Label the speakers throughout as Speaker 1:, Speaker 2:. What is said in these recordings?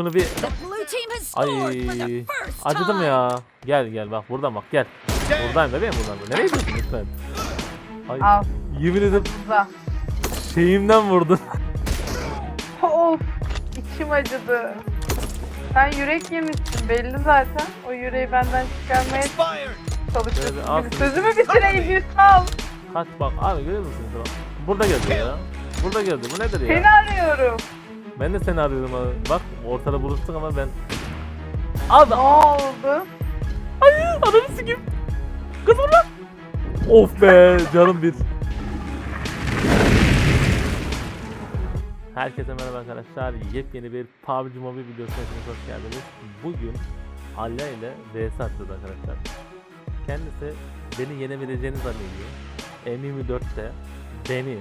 Speaker 1: Şunu bir
Speaker 2: The blue team has scored for the
Speaker 1: ay acıdım ya. Gel gel bak buradan bak gel. Buradayım bebeğim buradan. Nereye gidiyorsun lütfen? Ay
Speaker 3: Al.
Speaker 1: yemin ederim
Speaker 3: Uza.
Speaker 1: şeyimden vurdun.
Speaker 3: Of. içim acıdı. Sen yürek yemişsin belli zaten. O yüreği benden çıkarmaya çalışıyorsun. Gibi. Sözümü bitireyim sal.
Speaker 1: Kaç bak abi görüyor musun? Burada geldi ya. Burada geldi. Bu nedir
Speaker 3: Seni
Speaker 1: ya?
Speaker 3: arıyorum.
Speaker 1: Ben de seni arıyorum abi. Bak ortada buluştuk ama ben... Abi
Speaker 3: Ne oldu?
Speaker 1: ananı sikeyim. Kızım lan. Of be canım bir. Herkese merhaba arkadaşlar. Yepyeni bir PUBG Mobile videosuna hepiniz hoş geldiniz. Bugün Alya ile vs atıyoruz arkadaşlar. Kendisi beni yenebileceğini zannediyor. M24'te beni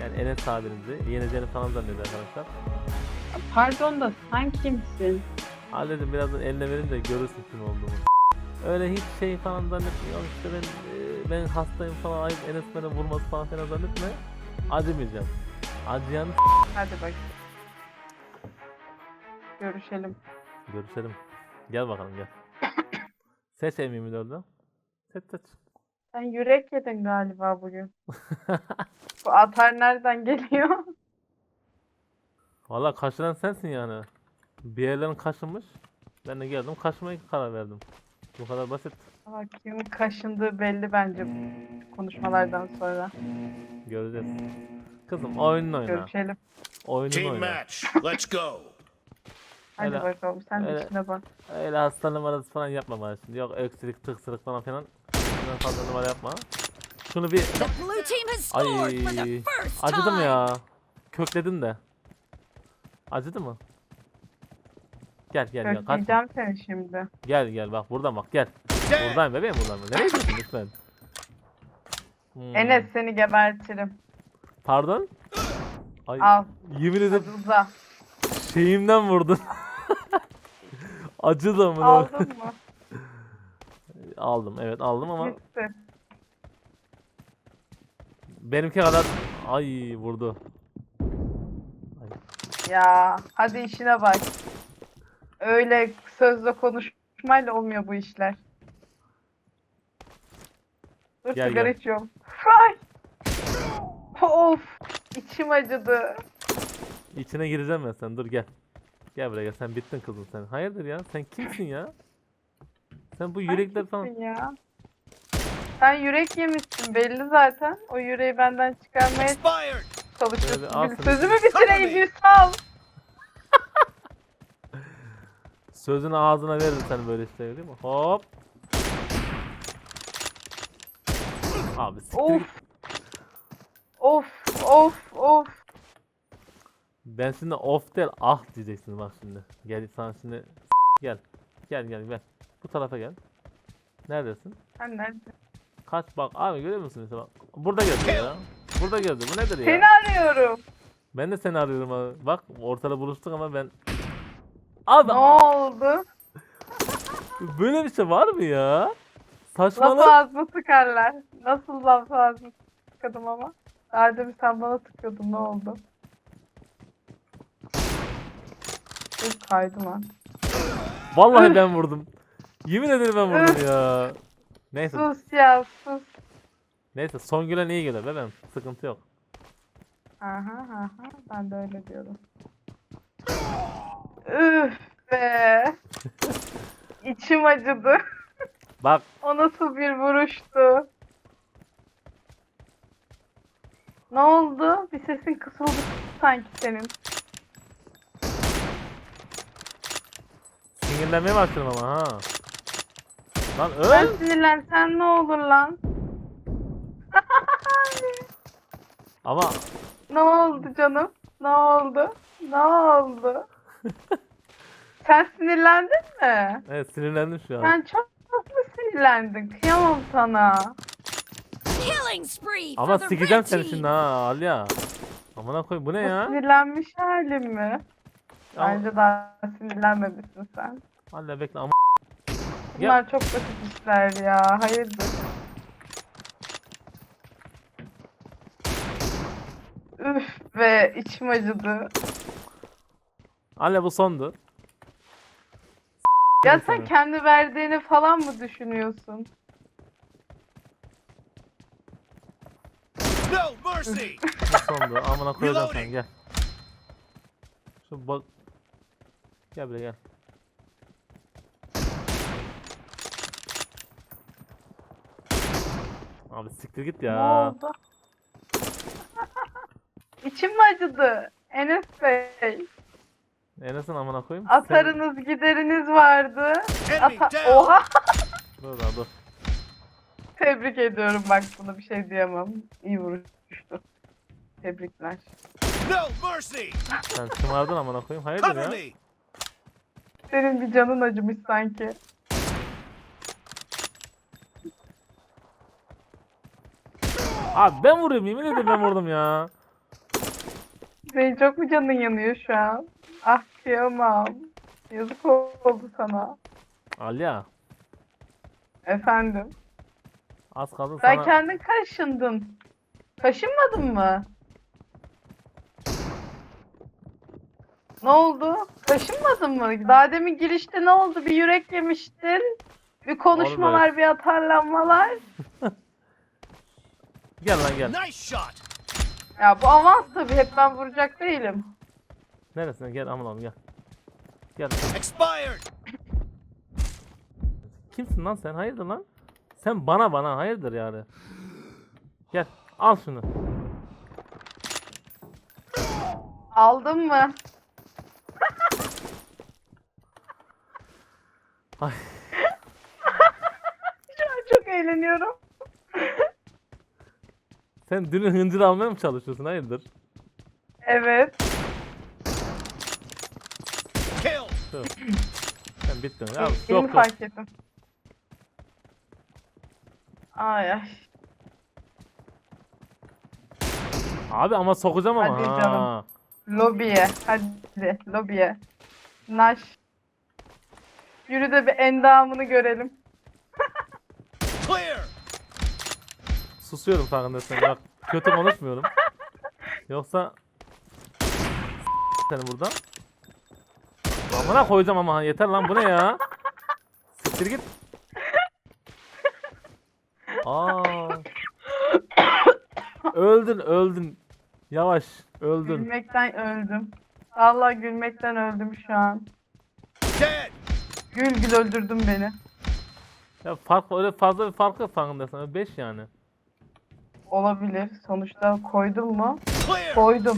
Speaker 1: yani Enes abinizi yeneceğini falan zannediyor arkadaşlar.
Speaker 4: Pardon da sen kimsin?
Speaker 1: Halledim birazdan eline verin de görürsün kim olduğumu. Öyle hiç şey falan zannetmiyor. İşte ben e, ben hastayım falan ayıp Enes beni vurması falan filan zannetme. Acımayacağım. Acıyan
Speaker 3: Hadi bak. Görüşelim.
Speaker 1: görüşelim. Gel bakalım gel. Seç M24'den. Seç seç.
Speaker 3: Sen yürek yedin galiba bugün. Bu atar nereden geliyor?
Speaker 1: Valla kaşıran sensin yani. Bir yerlerin kaşınmış. Ben de geldim kaşımaya karar verdim. Bu kadar basit.
Speaker 3: Bak kimin kaşındığı belli bence bu konuşmalardan sonra.
Speaker 1: Göreceğiz. Kızım oyununu oyna.
Speaker 3: Görüşelim.
Speaker 1: Oyununu
Speaker 5: Team
Speaker 1: oyna.
Speaker 5: match. Let's go.
Speaker 3: Hadi
Speaker 1: Öyle-
Speaker 3: bakalım sen de
Speaker 1: öyle-
Speaker 3: işine bak.
Speaker 1: Öyle hasta numarası falan yapma bana şimdi. Yok öksürük tıksırık falan filan. Bundan fazla numara yapma. Şunu bir Ay acıdım ya. Kökledin de. Acıdı mı? Gel gel gel kaçma.
Speaker 3: Kökleyeceğim seni şimdi.
Speaker 1: Gel gel bak buradan bak gel. Buradayım bebeğim buradan. Nereye gidiyorsun lütfen? Hmm,
Speaker 3: Enes seni gebertirim.
Speaker 1: Pardon? Ay
Speaker 3: Al.
Speaker 1: yemin
Speaker 3: Hadi
Speaker 1: ederim
Speaker 3: uza.
Speaker 1: şeyimden vurdun. Acıdı mı?
Speaker 3: Aldın mı?
Speaker 1: Aldım evet aldım ama
Speaker 3: Gitti.
Speaker 1: benimki kadar ay vurdu.
Speaker 3: Ya hadi işine bak. Öyle sözle konuşmayla olmuyor bu işler. Dur
Speaker 1: Gel,
Speaker 3: sigara
Speaker 1: gel.
Speaker 3: içiyorum. Ay. Of. içim acıdı.
Speaker 1: İçine gireceğim ben sen dur gel. Gel buraya gel sen bittin kızım sen. Hayırdır ya sen kimsin ya? Sen bu yürekler
Speaker 3: Ay,
Speaker 1: falan
Speaker 3: ya? Sen yürek yemişsin belli zaten. O yüreği benden çıkarmaya çalışıyorsun. Gibi. Sözümü bitireyim bir sal.
Speaker 1: sözünü ağzına verir sen böyle işte değil mi? Hop. Abi siktir
Speaker 3: Of. Of of of.
Speaker 1: Ben şimdi off değil ah diyeceksin bak şimdi. Gel sana şimdi gel. Gel gel gel. Bu tarafa gel. Neredesin?
Speaker 3: Sen nerede?
Speaker 1: Kaç bak abi görüyor musun bak. Burada geldi ya. Burada geldi. Bu nedir ya?
Speaker 3: Seni arıyorum.
Speaker 1: Ben de seni arıyorum abi. Bak ortada buluştuk ama ben Abi
Speaker 3: Ne oldu?
Speaker 1: böyle bir şey var mı ya?
Speaker 3: Laf
Speaker 1: Saçmalama.
Speaker 3: ağzına sıkarlar. Nasıl laf ağzına sıkadım ama? Demin sen bana sıkıyordun ne oldu? Dur kaydı lan.
Speaker 1: Vallahi ben vurdum. Yemin ederim ben vurdum ya. Neyse.
Speaker 3: Sus ya sus.
Speaker 1: Neyse son gülen iyi gelir bebeğim. Sıkıntı yok.
Speaker 3: Aha aha ben de öyle diyorum. Üf be. İçim acıdı.
Speaker 1: Bak
Speaker 3: O nasıl bir vuruştu? Ne oldu? Bir sesin kısıldı sanki senin.
Speaker 1: sinirlenmeye başladım ama ha. Lan
Speaker 3: Ben
Speaker 1: öl.
Speaker 3: sinirlensen ne olur lan?
Speaker 1: Ama
Speaker 3: Ne oldu canım? Ne oldu? Ne oldu? Sen sinirlendin mi?
Speaker 1: evet sinirlendim şu an.
Speaker 3: Sen çok mu sinirlendin? Kıyamam sana.
Speaker 2: Killing spree for
Speaker 1: Ama
Speaker 2: the
Speaker 1: sikeceğim
Speaker 2: red
Speaker 1: seni
Speaker 2: team.
Speaker 1: şimdi ha Alya. Amına koy bu ne
Speaker 3: Bu
Speaker 1: ya?
Speaker 3: sinirlenmiş halin mi? Bence daha sinirlenmemişsin sen.
Speaker 1: Alya bekle ama Ya-
Speaker 3: Bunlar çok basit işler ya. Hayırdır? Üf be içim acıdı.
Speaker 1: Anne bu sondu.
Speaker 3: Ya sen kendi verdiğini falan mı düşünüyorsun?
Speaker 5: No mercy!
Speaker 1: Bu sondu. Amına koyacağım sen gel. Şu bak. Gel buraya gel. Abi siktir git
Speaker 3: Ne
Speaker 1: ya.
Speaker 3: oldu? İçim mi acıdı? Enes Bey.
Speaker 1: Enes'in amına koyayım. Sen-
Speaker 3: Atarınız gideriniz vardı. Ata! Oha!
Speaker 1: Dur lan dur.
Speaker 3: Tebrik ediyorum bak buna bir şey diyemem. İyi vuruştu. Tebrikler.
Speaker 5: No mercy!
Speaker 1: Sen şımardın amına koyayım. Hayırdır
Speaker 5: Cover
Speaker 1: ya?
Speaker 5: me!
Speaker 3: Senin bir canın acımış sanki.
Speaker 1: Abi ben vuruyorum yemin ederim ben vurdum ya.
Speaker 3: Senin çok mu canın yanıyor şu an? Ah kıyamam. Yazık oldu sana.
Speaker 1: Alya
Speaker 3: Efendim.
Speaker 1: az kaldı
Speaker 3: Sen
Speaker 1: sana.
Speaker 3: kendin kaşındın. Kaşınmadın mı? Ne oldu? Kaşınmadın mı? Daha demin girişte ne oldu? Bir yürek yemiştin. Bir konuşmalar, bir atarlanmalar.
Speaker 1: Gel lan gel.
Speaker 5: Nice shot!
Speaker 3: Ya bu avans tabii. Hep ben vuracak değilim.
Speaker 1: Neresine gel amına koyayım, gel. Gel.
Speaker 5: Expired!
Speaker 1: Kimsin lan sen? Hayırdır lan? Sen bana bana hayırdır yani. Gel al şunu.
Speaker 3: Aldın mı?
Speaker 1: Ay.
Speaker 3: Şu an çok eğleniyorum.
Speaker 1: Sen dünün hıncını almaya mı çalışıyorsun? Hayırdır?
Speaker 3: Evet.
Speaker 5: Kill!
Speaker 1: Şu. Sen bittin. Ya,
Speaker 3: Yeni
Speaker 1: yok yok.
Speaker 3: fark ettim. Ay ay.
Speaker 1: Abi ama sokacağım ama.
Speaker 3: Hadi
Speaker 1: ha.
Speaker 3: canım. Lobiye. Hadi lobiye. Naş. Yürü de bir endamını görelim.
Speaker 5: Clear!
Speaker 1: Susuyorum farkındaysan. Bak kötü konuşmuyorum. Yoksa seni buradan. Amına koyacağım ama yeter lan bu ne ya? Siktir git. Aa. Öldün öldün. Yavaş öldün.
Speaker 3: Gülmekten öldüm. Vallahi gülmekten öldüm şu an. Gül gül öldürdün beni.
Speaker 1: Ya fark öyle fazla bir fark yok farkındaysan. Öyle 5 yani.
Speaker 3: Olabilir. Sonuçta koydum mu? Koydum.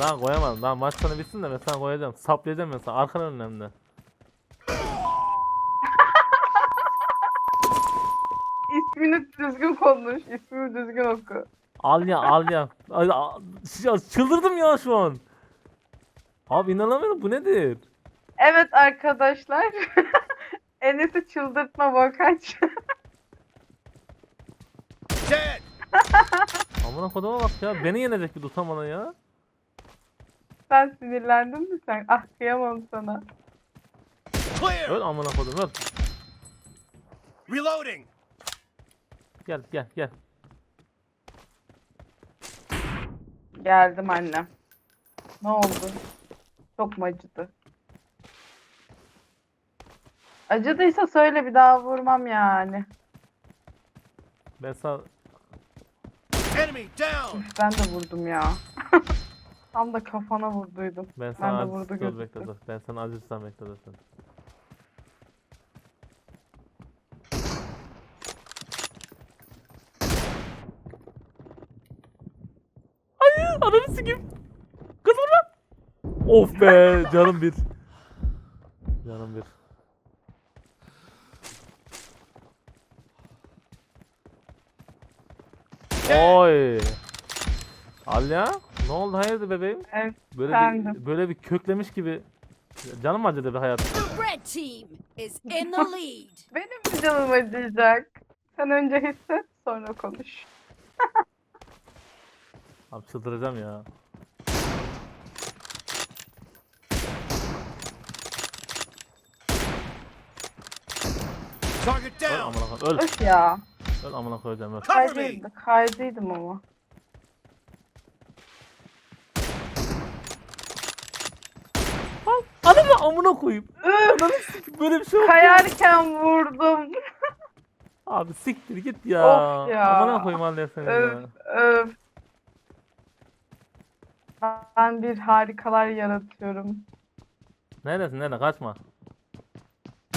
Speaker 1: Daha koyamadım. Daha maç sonu bitsin de ben sana koyacağım. Saplayacağım ben sana. Arkan önlemde.
Speaker 3: İsmini düzgün konuş. İsmini düzgün oku.
Speaker 1: Al ya al ya. Ay, a- ya çıldırdım ya şu an. Abi inanamıyorum bu nedir?
Speaker 3: Evet arkadaşlar. Enes'i çıldırtma Volkaç.
Speaker 1: Amına koduma bak ya. Beni yenecek bir tutamana ya.
Speaker 3: sen sinirlendin mi sen? Ah kıyamam sana.
Speaker 5: Clear!
Speaker 1: Öl amına kodum öl.
Speaker 5: Reloading!
Speaker 1: Gel gel gel.
Speaker 3: Geldim annem. Ne oldu? Çok mu acıdı? Acıdıysa söyle bir daha vurmam yani.
Speaker 1: Ben sana!
Speaker 3: Üf, ben de vurdum ya. Tam da kafana vurduydum.
Speaker 1: ben
Speaker 3: Ben
Speaker 1: sana
Speaker 3: de
Speaker 1: acı
Speaker 3: vurdu
Speaker 1: dur
Speaker 3: gözüktü.
Speaker 1: bekle dur. Ben sana acıtsam bekle dur sen. Ay ananı sikeyim. Kız vurma. Of be canım bir. Canım bir. Oy. Alya ne oldu hayırdır bebeğim?
Speaker 3: Evet,
Speaker 1: Böyle bir, böyle bir köklemiş gibi. Canım mı acıdı bir hayat?
Speaker 2: Red team is in the lead.
Speaker 3: benim de canım acıyacak. Sen önce hisset sonra konuş.
Speaker 1: Abi çıldıracağım ya.
Speaker 5: Target down!
Speaker 1: Öl.
Speaker 3: Öf ya.
Speaker 1: Öl amına koyacağım öl.
Speaker 5: Cover me!
Speaker 3: Kaydıydı, kaydıydım ama.
Speaker 1: amına koyayım. Ananı sikeyim, böyle bir şey yok. ya.
Speaker 3: kayarken vurdum.
Speaker 1: Abi siktir git ya.
Speaker 3: Of ya.
Speaker 1: Amına koyayım anne seni ya.
Speaker 3: Öf öf. Ben bir harikalar yaratıyorum.
Speaker 1: Neredesin nerede kaçma.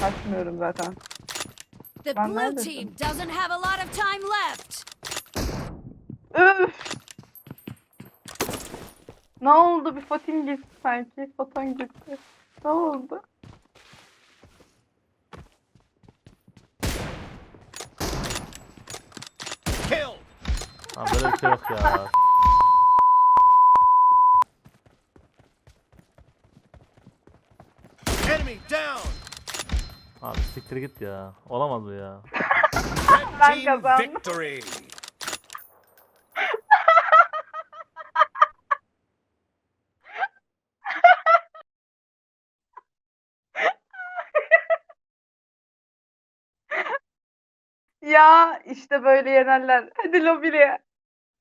Speaker 3: Kaçmıyorum zaten.
Speaker 2: The
Speaker 3: Ben
Speaker 2: blue
Speaker 3: neredesin?
Speaker 2: team doesn't have a lot of time left.
Speaker 3: Üf. Ne oldu? Bir fotin gitti sanki. Foton gitti. Ne oldu?
Speaker 5: Kill.
Speaker 1: Abi böyle bir şey yok ya.
Speaker 5: Enemy down.
Speaker 1: Abi siktir git ya. Olamaz bu ya.
Speaker 3: Ben
Speaker 5: team
Speaker 3: kazandım.
Speaker 5: victory.
Speaker 3: Ya işte böyle yenerler. Hadi lobiye.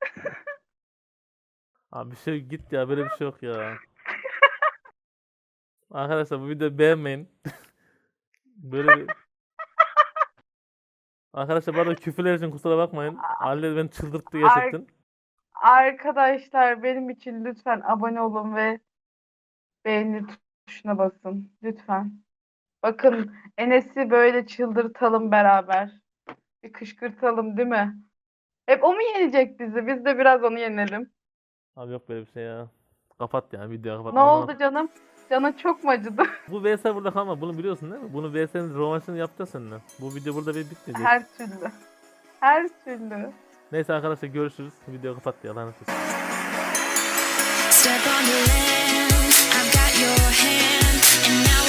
Speaker 1: Abi bir şey git ya böyle bir şey yok ya. Arkadaşlar bu videoyu beğenmeyin. Böyle bir... Arkadaşlar bu arada küfürler için kusura bakmayın. Ali beni çıldırttı gerçekten.
Speaker 3: Arkadaşlar benim için lütfen abone olun ve beğeni tuşuna basın. Lütfen. Bakın Enes'i böyle çıldırtalım beraber. Bir kışkırtalım değil mi? Hep o mu yenecek bizi? Biz de biraz onu yenelim.
Speaker 1: Abi yok böyle bir şey ya. Kapat ya videoyu kapat.
Speaker 3: Ne
Speaker 1: Aman
Speaker 3: oldu canım? Canın çok mu acıdı?
Speaker 1: Bu VS burada kalma. Bunu biliyorsun değil mi? Bunu VS'nin rövanşını yapacağız seninle. Bu video burada bir bitmeyecek.
Speaker 3: Her türlü. Her türlü.
Speaker 1: Neyse arkadaşlar görüşürüz. Videoyu kapat ya. Lanet olsun.
Speaker 6: Step on the land, I've got your hand, and now